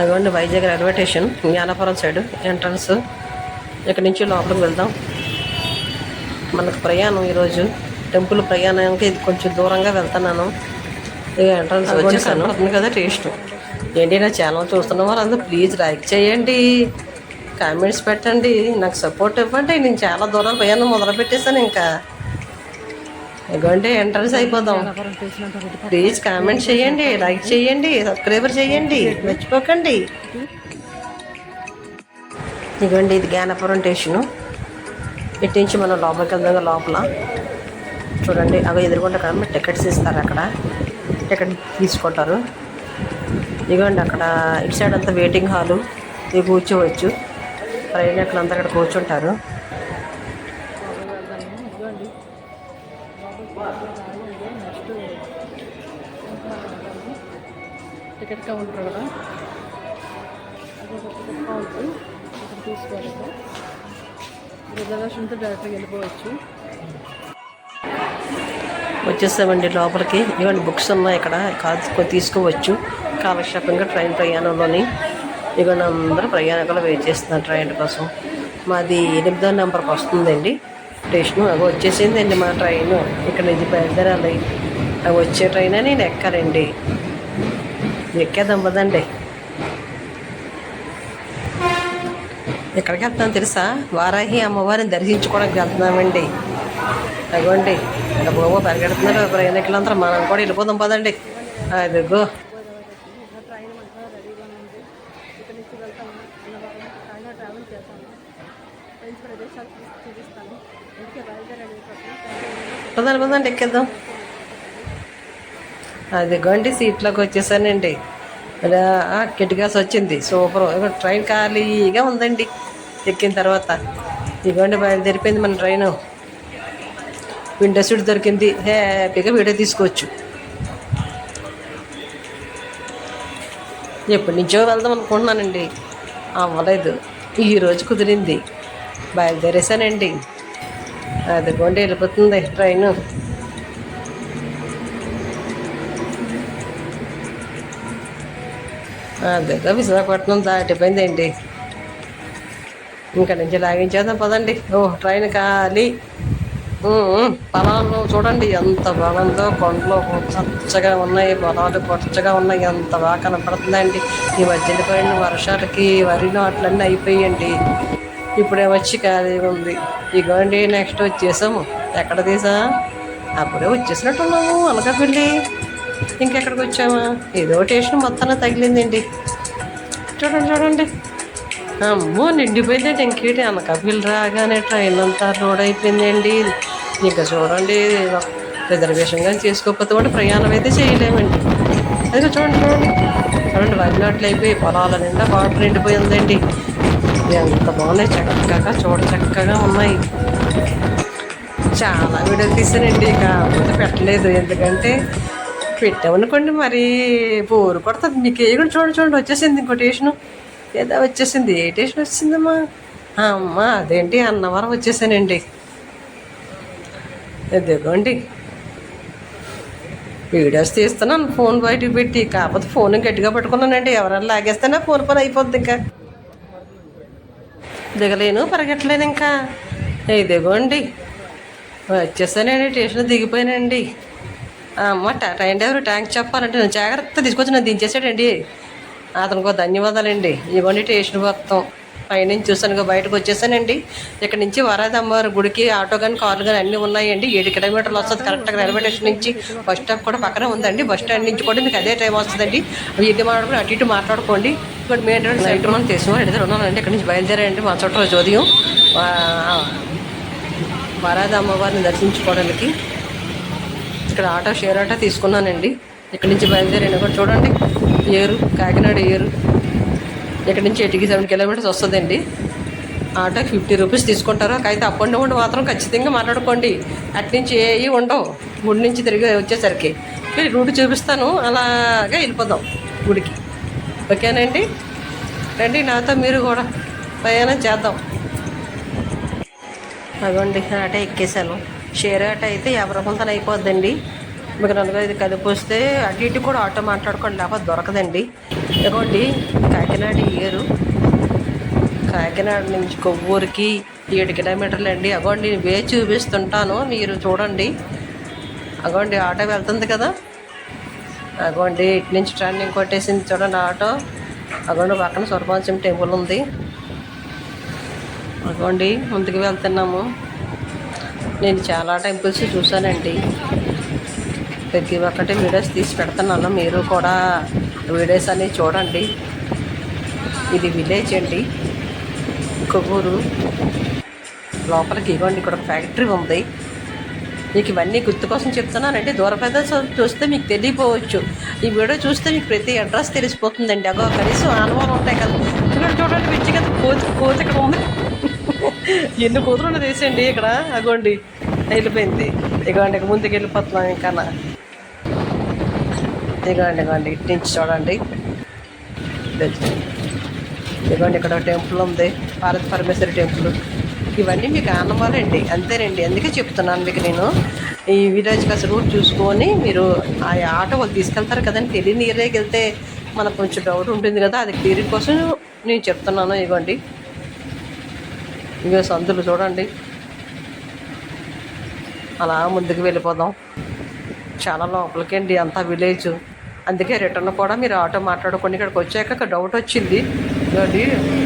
నగవండి Vizag railway station Gnanapuram side entrance. ఇక్కడి నుంచి లోపలికి వెళ్దాం. మనకు ప్రయాణం ఈరోజు టెంపుల్ ప్రయాణానికి ఇది కొంచెం దూరంగా వెళ్తున్నాను. ఇక ఎంట్రన్స్ వచ్చేసాను. అవుతుంది కదా టేస్ట్. ఏంటి నా ఛానల్ చూస్తున్న వాళ్ళందరూ ప్లీజ్ లైక్ చేయండి కామెంట్స్ పెట్టండి నాకు సపోర్ట్ ఇవ్వండి. నేను చాలా దూరం ప్రయాణం మొదలు పెట్టేశాను ఇంకా. ఇదిగోండి ఎంట్రన్స్ అయిపోదాం. ప్లీజ్ కామెంట్ చేయండి లైక్ చేయండి సబ్స్క్రైబర్ చేయండి మర్చిపోకండి. ఇదిగోండి ఇది జ్ఞానపురం స్టేషను ఇటు నుంచి మనం లోపలికి వెళ్దాం లోపల. చూడండి అవి ఎదురుకుంటే అక్కడ మీరు టికెట్స్ ఇస్తారు అక్కడ. టికెట్ తీసుకుంటారు. ఇదిగోండి అక్కడ ఇటు సైడ్ అంతా వెయిటింగ్ హాలు ఇవి కూర్చోవచ్చు. ప్రయాణికులు అంతా అక్కడ కూర్చుంటారు. టికెట్ కౌంటర్ కూడా అదొక టికెట్ కౌంటర్ ఇక్కడ తీసుకోవాలి రిజర్వేషన్తో డైరెక్ట్గా వెళ్ళిపోవచ్చు. వచ్చేసామండి లోపలికి. ఇవన్నీ బుక్స్ ఉన్నాయి ఇక్కడ. కాల్చుకొని తీసుకోవచ్చు. కాలక్షేపంగా ట్రైన్ ప్రయాణంలోని. ఇవన్నీ అందరూ ప్రయాణికులు వెయిట్ చేస్తున్నారు ట్రైన్ కోసం. మాది ఎనిమిదో నెంబర్కి వస్తుందండి. స్టేషన్. అవి వచ్చేసిందండి మా ట్రైన్. ఇక్కడ నుంచి బయలుదేరాలి. అవి వచ్చే ట్రైన్ అని నేను ఎక్కాలండి ఎక్కేద్దాం పదండి. ఎక్కడికి వెళ్తున్నాం తెలుసా? వారాహి అమ్మవారిని దర్శించుకోవడానికి వెళ్తున్నామండి. అగోండి ఇంకా బాబు పరిగెడుతున్నారు. ప్రయాణికులందరూ మనం కూడా వెళ్ళిపోదాం పదండి. అదిగో ప్రదేశాలు చూపిస్తాను ఇంటికి పదండి పదండి ఎక్కేద్దాం. అదిగోండి సీట్లోకి వచ్చేసానండి. కిటికాస్ వచ్చింది. సూపర్. ట్రైన్ ఖాళీగా ఉందండి. ఎక్కిన తర్వాత. ఇదిగోండి బయలుదేరిపోయింది మన ట్రైన్. విండో సీట్ దొరికింది. హ్యాపీగా వీడియో తీసుకోవచ్చు. ఎప్పటి నుంచో వెళ్దాం అనుకుంటున్నానండి. అవ్వలేదు. ఈరోజు కుదిరింది. బయలుదేరేసానండి. అదిగోండి వెళ్ళిపోతుంది ట్రైను. అదే విశాఖపట్నం దాటిపోయిందండి. ఇంకా నుంచి లాగించేద్దాం పదండి. ఓ ట్రైన్ ఖాళీ. పొలాలు చూడండి ఎంత బాగుందో కొండలు పచ్చగా ఉన్నాయి పొలాలు పచ్చగా ఉన్నాయి ఎంత బాగా కనపడుతుందండి. ఈ మధ్యన పోయిన వర్షాలకి వరి నాట్లన్నీ అయిపోయాయండి. ఇప్పుడే వచ్చి ఖాళీ ఉంది. ఇగోండి నెక్స్ట్ వచ్చేసాము. ఎక్కడ తీసా? అప్పుడే వచ్చేసినట్టున్నాము అనకాపల్లి. ఇంకెక్కడికి వచ్చామా? ఏదో టేషన్ మొత్తాన్ని తగిలిందండి. చూడండి చూడండి. అమ్మో నిండిపోయిందండి. ఇంకేంటి అనకాపల్లి రాగానే ట్రైన్ అంతా రోడ్ అయిపోయిందండి. ఇంకా చూడండి రిజర్వేషన్ కానీ చేసుకోకపోతే కూడా ప్రయాణం అయితే చేయలేమండి. అదిగో చూడండి చూడండి. చూడండి వరినాట్లు అయిపోయి పొలాల నిండా వాటర్ నిండిపోయి ఉందండి ఎంత బాగున్నాయి. చక్కగా చూడ చక్కగా ఉన్నాయి. చాలా వీడియోలు తీసానండి. ఇక పెట్టలేదు. ఎందుకంటే పెట్టామనుకోండి మరి బోరు కొడుతుంది. మీకు ఏ కూడా చూడండి చూడండి వచ్చేసింది ఇంకో టేషను. ఏదో వచ్చేసింది ఏ టేషన్ వచ్చిందమ్మా అమ్మ అదేంటి అన్నవరం వచ్చేసానండి. ఎదుగోండి వీడియోస్ తీస్తున్నాను ఫోన్ బయటకు పెట్టి కాకపోతే ఫోన్ గట్టిగా పట్టుకున్నానండి. ఎవరైనా లాగేస్తేనే ఫోన్ పని అయిపోద్ది ఇంకా. దిగలేను పరిగెట్టలేను ఇంకా. ఇదిగోండి. వచ్చేసానండి స్టేషన్ దిగిపోయానండి. అమ్మ ట్రైన్ డ్రైవర్ ట్యాంక్ చెప్పాలంటే నేను జాగ్రత్త తీసుకొచ్చి నన్ను దించేసాడండి. అతనికి ధన్యవాదాలండి. ఇవ్వండి స్టేషన్ మొత్తం. పైనుంచి చూసాను బయటకు వచ్చేసానండి. ఇక్కడ నుంచి వరాదమ్మవారి గుడికి ఆటో కానీ కార్లు కానీ అన్నీ ఉన్నాయండి. ఏడు కిలోమీటర్లు వస్తుంది. కరెక్ట్గా రైల్వే స్టేషన్ నుంచి బస్ స్టాప్ కూడా పక్కనే ఉందండి. బస్ స్టాండ్ నుంచి కూడా మీకు అదే టైం వస్తుందండి. అవి ఇది మాట్లాడుకుని అటు ఇటు మాట్లాడుకోండి. ఇక్కడ మెయిన్ రోడ్ నైట్ మనం తీసుకుని ఎదురు ఉన్నానండి. ఇక్కడ నుంచి బయలుదేరండి మా చుట్టూ ఉదయం. వరాద అమ్మవారిని దర్శించుకోవడానికి. ఇక్కడ ఆటో షేర్ ఆటో తీసుకున్నానండి. ఇక్కడ నుంచి బయలుదేరాను. కూడా చూడండి ఏరు కాకినాడ ఏరు. ఇక్కడ నుంచి ఎయిటీ సెవెన్ కిలోమీటర్స్ వస్తుందండి. ఆటోకి ఫిఫ్టీ రూపీస్ తీసుకుంటారు. అయితే అప్ అండ్ డౌన్ మాత్రం ఖచ్చితంగా మాట్లాడుకోండి. అట్నుంచి ఏ ఉండవు. గుడి నుంచి తిరిగి వచ్చేసరికి. రూట్ చూపిస్తాను. అలాగే వెళ్ళిపోదాం గుడికి. ఓకేనండి? రండి నాతో మీరు కూడా ప్రయాణం చేద్దాం. అదిగోండి ఆట ఎక్కేసాను షేర్ ఆట అయితే యాభై రూపాయలతో అయిపోద్దండి. మీకు నలుగురు ఐదు కలిపి వస్తే అటు ఇటు కూడా ఆటో మాట్లాడుకోండి లేకపోతే దొరకదండి. ఇదిగోండి కాకినాడ ఇయరు కాకినాడ నుంచి కొవ్వూరికి ఏడు కిలోమీటర్లు అండి. అగోండి నేను వే చూపిస్తుంటాను మీరు చూడండి. అగోండి ఆటో వెళ్తుంది కదా. అగోండి ఇటు నుంచి టర్నింగ్ కొట్టేసింది చూడండి ఆటో. అగోండి పక్కన సురపాంశం టెంపుల్ ఉంది. అగోండి ముందుకు వెళ్తున్నాము. నేను చాలా టెంపుల్స్ చూశానండి. ప్రతి ఒక్కటి వీడియోస్ తీసి పెడుతున్నాను. మీరు కూడా వీడియోస్ అనేవి చూడండి. ఇది విలేజ్ అండి. కొవ్వూరు లోపలికి ఇవ్వండి ఇక్కడ ఫ్యాక్టరీ ఉంది. మీకు ఇవన్నీ గుర్తు కోసం చెప్తున్నానండి. దూర ప్రదేశం చూస్తే మీకు తెలియపోవచ్చు. ఈ వీడియో చూస్తే మీకు ప్రతి అడ్రస్ తెలిసిపోతుందండి. అగో కనీసం ఆనవాలు ఉంటాయి కదా. చూడండి చూడండి పిచ్చి కదా. కోతి కోతి ఇక్కడ ఉంది. ఎన్ని కూతురు ఉన్నది వేసండి ఇక్కడ? అగోండి. వెళ్ళిపోయింది. ఇగోండి ఇక ముందుకు వెళ్ళిపోతున్నాం ఇంకా ఇగోండి ఇగోండి ఇటు నుంచి చూడండి. ఇదిగోండి ఇక్కడ టెంపుల్ ఉంది. పార్వతి పరమేశ్వరి టెంపుల్. ఇవన్నీ మీకు ఆనవాలండి అంతేనండి. అందుకే చెప్తున్నాను మీకు నేను. ఈ విలేజ్ బస్ రూట్ చూసుకొని మీరు ఆ ఆటో వాళ్ళు తీసుకెళ్తారు కదండి. తెలియని ఏరియాకి వెళ్తే మనకు కొంచెం డౌట్ ఉంటుంది కదా. అది క్లియర్ కోసం నేను చెప్తున్నాను. ఇవ్వండి ఇక సందులు చూడండి. అలా ముందుకు వెళ్ళిపోదాం. చాలా లోపలికండి అంతా విలేజ్. అందుకే రిటర్న్ కూడా మీరు ఆటో మాట్లాడుకొని ఇక్కడికి వచ్చాక డౌట్ వచ్చింది.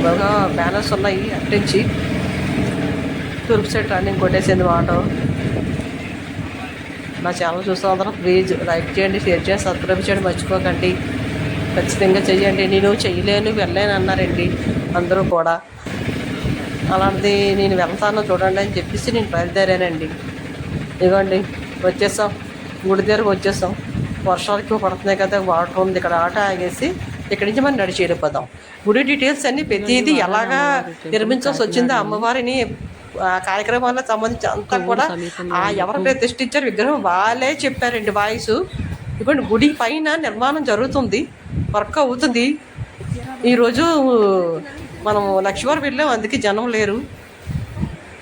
బాగా బ్యానర్స్ ఉన్నాయి అట్టించి తూర్పు సైడ్ రన్నింగ్ కొట్టేసింది మా ఆటో. నా ఛానల్ చూస్తూ అందరూ ప్లీజ్ లైక్ చేయండి షేర్ చేయండి సబ్స్క్రైబ్ చేయండి మర్చిపోకండి. ఖచ్చితంగా చెయ్యండి నేను చేయలేను వెళ్ళలేను అన్నారండి అందరూ కూడా. అలాంటిది నేను వెళ్తాను చూడండి అని చెప్పేసి నేను బయలుదేరానండి. ఇదిగోండి వచ్చేసాం. గుడి దగ్గరకు వచ్చేసాం. వర్షాలు ఎక్కువ పడుతున్నాయి కదా వాటర్ ఉంది ఇక్కడ. ఆట ఆగేసి ఇక్కడి నుంచి మనం నడిచి వెళ్ళిపోదాం. గుడి డీటెయిల్స్ అన్ని ప్రతిదీ ఎలాగా నిర్మించాల్సి వచ్చిందో అమ్మవారిని ఆ కార్యక్రమాలకు సంబంధించి అంతా కూడా ఆ ఎవరు ప్రతిష్ఠించారు విగ్రహం వాళ్ళే చెప్పారండి వాయిస్. ఇదిగోండి గుడి పైన నిర్మాణం జరుగుతుంది వర్క్ అవుతుంది. ఈరోజు మనం లక్ష్మీవారం వెళ్ళాం అందుకే జనం లేరు.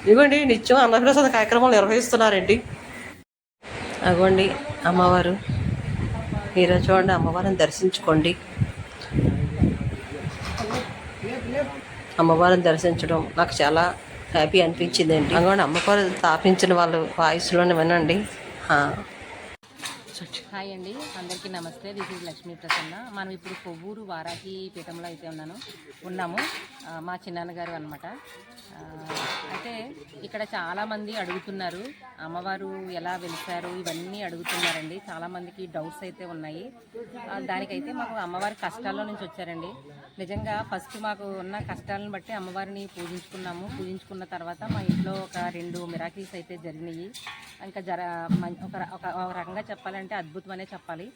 ఇదిగోండి నిత్యం అన్నప్రసాద కార్యక్రమాలు నిర్వహిస్తున్నారండి. అగోండి అమ్మవారు. మీరు చూడండి అమ్మవారిని దర్శించుకోండి. అమ్మవారిని దర్శించడం నాకు చాలా హ్యాపీ అనిపించిందండి. అగోండి అమ్మవారు స్థాపించిన వాళ్ళు వాయిస్లోనే వినండి. హాయ్ అండి. అందరికీ నమస్తే. This is Lakshmi Prasanna. మనం ఇప్పుడు కొవ్వూరు వారాహి పీఠంలో అయితే ఉన్నాను. ఉన్నాము. మా చిన్నాన్నగారు అనమాట అయితే ఇక్కడ చాలామంది అడుగుతున్నారు అమ్మవారు ఎలా వెలిసారు ఇవన్నీ అడుగుతున్నారండి. చాలామందికి డౌట్స్ అయితే ఉన్నాయి. దానికైతే మాకు అమ్మవారి కష్టాల్లో నుంచి వచ్చారండి. నిజంగా ఫస్ట్ మాకు ఉన్న కష్టాలను బట్టి అమ్మవారిని పూజించుకున్నాము. పూజించుకున్న తర్వాత మా ఇంట్లో ఒక రెండు మిరాకిల్స్ అయితే జరిగినాయి. ఇంకా జర మం- ఒక ఒక ఒక రకంగా చెప్పాలంటే అద్భుతం అనే చెప్పాలి.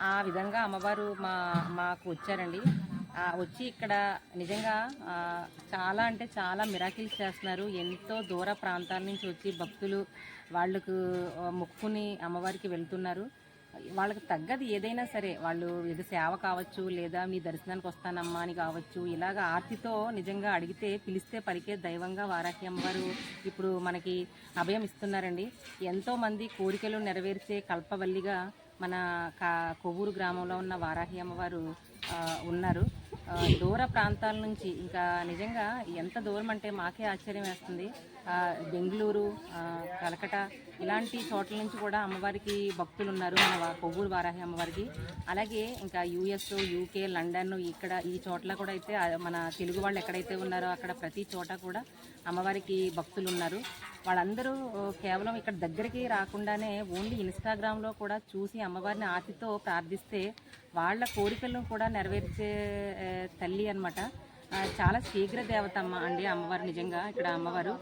ఆ విధంగా అమ్మవారు మా మాకు వచ్చారండి. వచ్చి ఇక్కడ నిజంగా చాలా అంటే చాలా మిరాకిల్స్ చేస్తున్నారు. ఎంతో దూర ప్రాంతాల నుంచి వచ్చి భక్తులు వాళ్ళకు మొక్కుని అమ్మవారికి వెళ్తున్నారు. వాళ్ళకి తగ్గది ఏదైనా సరే వాళ్ళు ఏదో సేవ కావచ్చు లేదా మీ దర్శనానికి వస్తానమ్మా అని కావచ్చు ఇలాగ ఆర్తితో నిజంగా అడిగితే పిలిస్తే పలికే దైవంగా వారాహి అమ్మవారు ఇప్పుడు మనకి అభయం ఇస్తున్నారండి. ఎంతోమంది కోరికలు నెరవేర్చే కల్పవల్లిగా మన కా కొవ్వూరు గ్రామంలో ఉన్న వారాహి అమ్మవారు ఉన్నారు. దూర ప్రాంతాల నుంచి ఇంకా నిజంగా ఎంత దూరం అంటే మాకే ఆశ్చర్యం వేస్తుంది. బెంగళూరు కలకట ఇలాంటి చోట్ల నుంచి కూడా అమ్మవారికి భక్తులు ఉన్నారు మన కొవ్వూరు వారాహి అమ్మవారికి. అలాగే ఇంకా యూఎస్ యూకే లండన్ ఇక్కడ ఈ చోట్ల కూడా అయితే మన తెలుగు వాళ్ళు ఎక్కడైతే ఉన్నారో అక్కడ ప్రతి చోట కూడా అమ్మవారికి భక్తులు ఉన్నారు. వాళ్ళందరూ కేవలం ఇక్కడ దగ్గరికి రాకుండానే ఓన్లీ ఇన్స్టాగ్రామ్లో కూడా చూసి అమ్మవారిని ఆతితో ప్రార్థిస్తే వాళ్ళ కోరికలను కూడా నెరవేర్చే తల్లి అనమాట చాలా శీఘ్ర దేవతమ్మ అండి అమ్మవారు నిజంగా ఇక్కడ అమ్మవారు.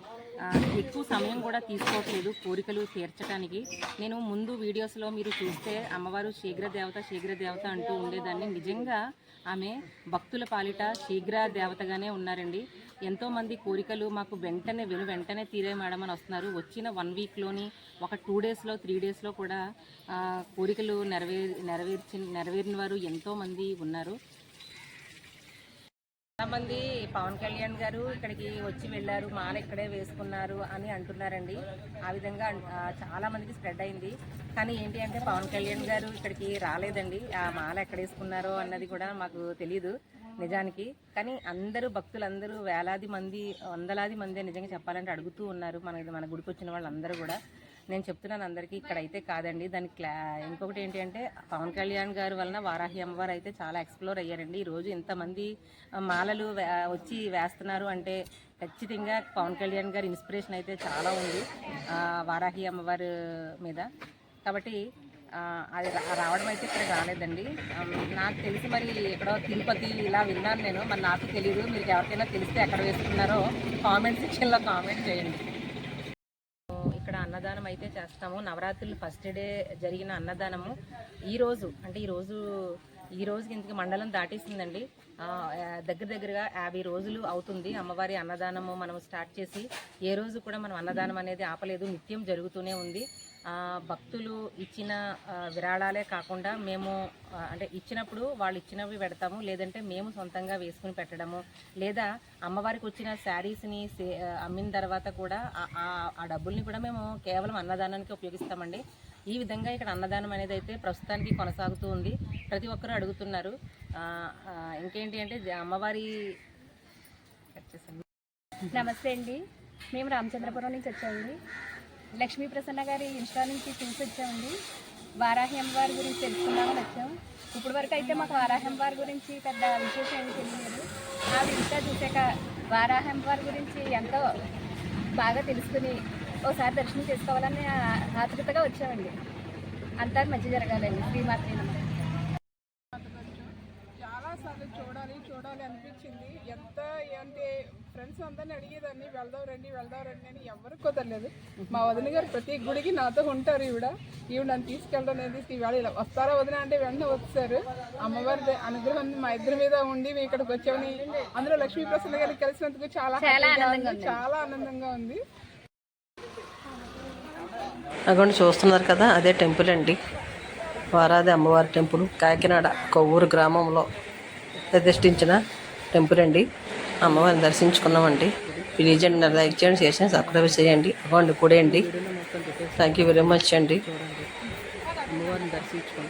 ఎక్కువ సమయం కూడా తీసుకోవట్లేదు కోరికలు తీర్చడానికి నేను ముందు వీడియోస్లో మీరు చూస్తే అమ్మవారు శీఘ్ర దేవత శీఘ్ర దేవత అంటూ ఉండేదాన్ని. నిజంగా ఆమె భక్తుల పాలిట శీఘ్ర దేవతగానే ఉన్నారండి ఎంతోమంది కోరికలు మాకు వెంటనే వెను వెంటనే తీరే మేడం అని వస్తున్నారు. వచ్చిన వన్ వీక్లోని ఒక టూ డేస్లో త్రీ డేస్లో కూడా కోరికలు నెరవే నెరవేర్చి నెరవేరిన వారు ఎంతోమంది ఉన్నారు. చాలా మంది పవన్ కళ్యాణ్ గారు ఇక్కడికి వచ్చి వెళ్ళారు మాల ఇక్కడే వేసుకున్నారు అని అంటున్నారండి. ఆ విధంగా చాలా మందికి స్ప్రెడ్ అయింది. కానీ ఏంటి అంటే పవన్ కళ్యాణ్ గారు ఇక్కడికి రాలేదండి. ఆ మాల ఎక్కడ వేసుకున్నారో అన్నది కూడా మాకు తెలియదు నిజానికి. కానీ అందరూ భక్తులందరూ వేలాది మంది వందలాది మంది నిజంగా చెప్పాలంటే అడుగుతూ ఉన్నారు. మన మన గుడికి వచ్చిన వాళ్ళందరూ కూడా. నేను చెప్తున్నాను అందరికీ ఇక్కడైతే కాదండి. దాని క్లా ఇంకొకటి ఏంటి అంటే పవన్ కళ్యాణ్ గారి వలన వారాహి అమ్మవారు అయితే చాలా ఎక్స్ప్లోర్ అయ్యారండి. ఈరోజు ఇంతమంది మాలలు వచ్చి వేస్తున్నారు అంటే ఖచ్చితంగా పవన్ కళ్యాణ్ గారి ఇన్స్పిరేషన్ అయితే చాలా ఉంది వారాహి అమ్మవారు మీద. కాబట్టి అది రా- రావడం అయితే ఇక్కడ రాలేదండి. నాకు తెలిసి మరి ఎక్కడో తిరుపతి ఇలా విన్నాను నేను మరి నాకు తెలియదు మీకు ఎవరికైనా తెలిస్తే ఎక్కడ వేసుకున్నారో కామెంట్ సెక్షన్లో కామెంట్ చేయండి. అయితే చేస్తాము. నవరాత్రులు ఫస్ట్ డే జరిగిన అన్నదానము. ఈ రోజు అంటే ఈ రోజు ఈ రోజుకి ఇంతకి మండలం దాటేసిందండి. దగ్గర దగ్గరగా యాభై రోజులు అవుతుంది అమ్మవారి అన్నదానము మనం స్టార్ట్ చేసి ఏ రోజు కూడా మనం అన్నదానం అనేది ఆపలేదు. నిత్యం జరుగుతూనే ఉంది. భక్తులు ఇచ్చిన విరాళాలే కాకుండా మేము అంటే ఇచ్చినప్పుడు వాళ్ళు ఇచ్చినవి పెడతాము లేదంటే మేము సొంతంగా వేసుకుని పెట్టడము. లేదా అమ్మవారికి వచ్చిన శారీస్ని సే- అమ్మిన తర్వాత కూడా ఆ- డబ్బుల్ని కూడా మేము కేవలం అన్నదానానికి ఉపయోగిస్తామండి. ఈ విధంగా ఇక్కడ అన్నదానం అనేది అయితే ప్రస్తుతానికి కొనసాగుతూ ఉంది. ప్రతి ఒక్కరూ అడుగుతున్నారు. ఇంకేంటి అంటే జ- అమ్మవారి నమస్తే అండి. మేము రామచంద్రపురం నుంచి వచ్చామండి. లక్ష్మీ ప్రసన్న గారి ఇన్స్టా నుంచి చూసి వచ్చామండి వారాహి అమ్మవారి గురించి తెలుసుకుందామని వచ్చాం ఇప్పుడు వరకు అయితే మాకు వారాహి అమ్మవారి గురించి పెద్ద విశేషం ఏమి తెలియదు ఆవిడ ఇన్స్టా చూసాక వారాహి అమ్మవారి గురించి ఎంతో బాగా తెలుసుకుని ఒకసారి దర్శనం చేసుకోవాలని ఆతృతగా వచ్చామండి. అంతా మంచి జరగాలండి. శ్రీమాత్రి చాలాసార్లు చాలా చూడాలి చూడాలి అనిపించింది. ఎంత అంటే ఫ్రెండ్స్ అందరిని అడిగేదాన్ని వెళ్దాం రండి వెళ్దాం రండి అని ఎవరు కుదరలేదు. మా వదిన గారు ప్రతి గుడికి నాతో ఉంటారు ఈవిడ. ఈవిడ నన్ను తీసుకెళ్ళడం అనేది ఇవాళ ఇలా వస్తారా వదిన అంటే వెంటనే వచ్చారు. అమ్మవారి ద- అనుగ్రహం మా ఇద్దరి మీద ఉండి మేము ఇక్కడికి వచ్చామని అందులో లక్ష్మీ ప్రసన్న గారికి కలిసినందుకు చాలా. చాలా ఆనందంగా ఉంది. అగోండి చూస్తున్నారు కదా అదే టెంపుల్ అండి. వారాది అమ్మవారి టెంపుల్ కాకినాడ కొవ్వూరు గ్రామంలో ప్రతిష్ఠించిన టెంపుల్ అండి. అమ్మవారిని దర్శించుకున్నామండి. ప్లీజ్ అండి లైక్ చేయండి షేర్ చేయండి సబ్స్క్రైబ్ చేయండి. అవ్వండి కూడండి థ్యాంక్ యూ వెరీ మచ్ అండి. అమ్మవారిని దర్శించుకున్నాం.